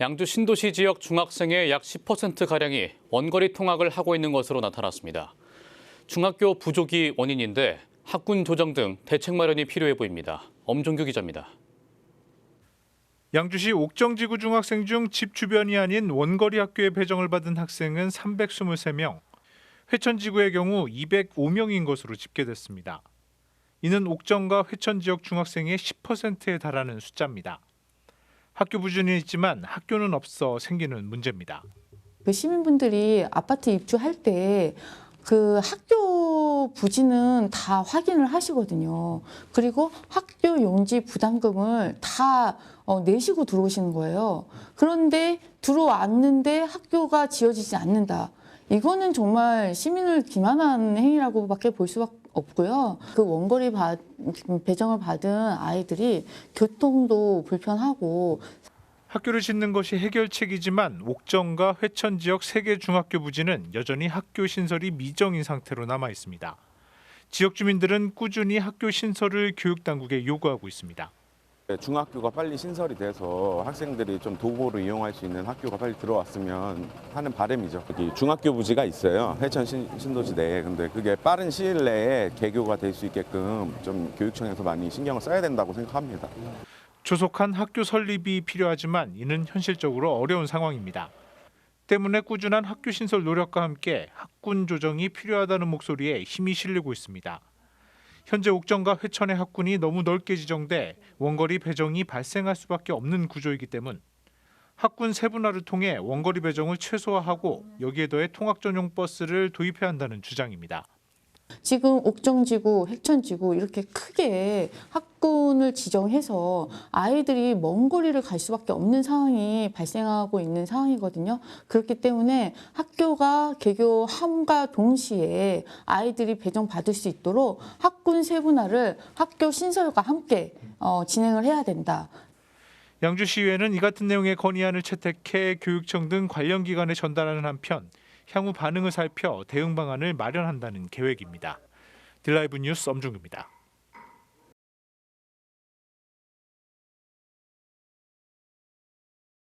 양주 신도시 지역 중학생의 약 10%가량이 원거리 통학을 하고 있는 것으로 나타났습니다. 중학교 부족이 원인인데 학군 조정 등 대책 마련이 필요해 보입니다. 엄종규 기자입니다. 양주시 옥정지구 중학생 중 집 주변이 아닌 원거리 학교에 배정을 받은 학생은 323명, 회천지구의 경우 205명인 것으로 집계됐습니다. 이는 옥정과 회천 지역 중학생의 10%에 달하는 숫자입니다. 학교 부준이 있지만 학교는 없어 생기는 문제입니다. 그 시민분들이 아파트 입주할 때 그 학교 부지는 다 확인을 하시거든요. 그리고 학교 용지 부담금을 다 어, 내시고 들어오시는 거예요. 그런데 들어왔는데 학교가 지어지지 않는다. 이거는 정말 시민을 기만한 행위라고밖에 볼 수밖에 없고요. 그 원거리 받, 배정을 받은 아이들이 교통도 불편하고 학교를 짓는 것이 해결책이지만 옥정과 회천 지역 세 개 중학교 부지는 여전히 학교 신설이 미정인 상태로 남아 있습니다. 지역 주민들은 꾸준히 학교 신설을 교육 당국에 요구하고 있습니다. 네, 중학교가 빨리 신설이 돼서 학생들이 좀 도보로 이용할 수 있는 학교가 빨리 들어왔으면 하는 바람이죠. 여기 중학교 부지가 있어요. 회천 신, 신도시 내에. 근데 그게 빠른 시일 내에 개교가 될 수 있게끔 좀 교육청에서 많이 신경을 써야 된다고 생각합니다. 조속한 학교 설립이 필요하지만 이는 현실적으로 어려운 상황입니다. 때문에 꾸준한 학교 신설 노력과 함께 학군 조정이 필요하다는 목소리에 힘이 실리고 있습니다. 현재 옥정과 회천의 학군이 너무 넓게 지정돼 원거리 배정이 발생할 수밖에 없는 구조이기 때문 학군 세분화를 통해 원거리 배정을 최소화하고 여기에 더해 통학 전용 버스를 도입해야 한다는 주장입니다. 지금 옥정지구, 획천지구 이렇게 크게 학 군을 지정해서 아이들이 먼 거리를 갈 수밖에 없는 상황이 발생하고 있는 상황이거든요. 그렇기 때문에 학교가 개교함과 동시에 아이들이 배정받을 수 있도록 학군 세분화를 학교 신설과 함께 어, 진행을 해야 된다. 양주시의회는 이 같은 내용의 건의안을 채택해 교육청 등 관련 기관에 전달하는 한편 향후 반응을 살펴 대응 방안을 마련한다는 계획입니다. 딜라이브 뉴스 엄중규입니다.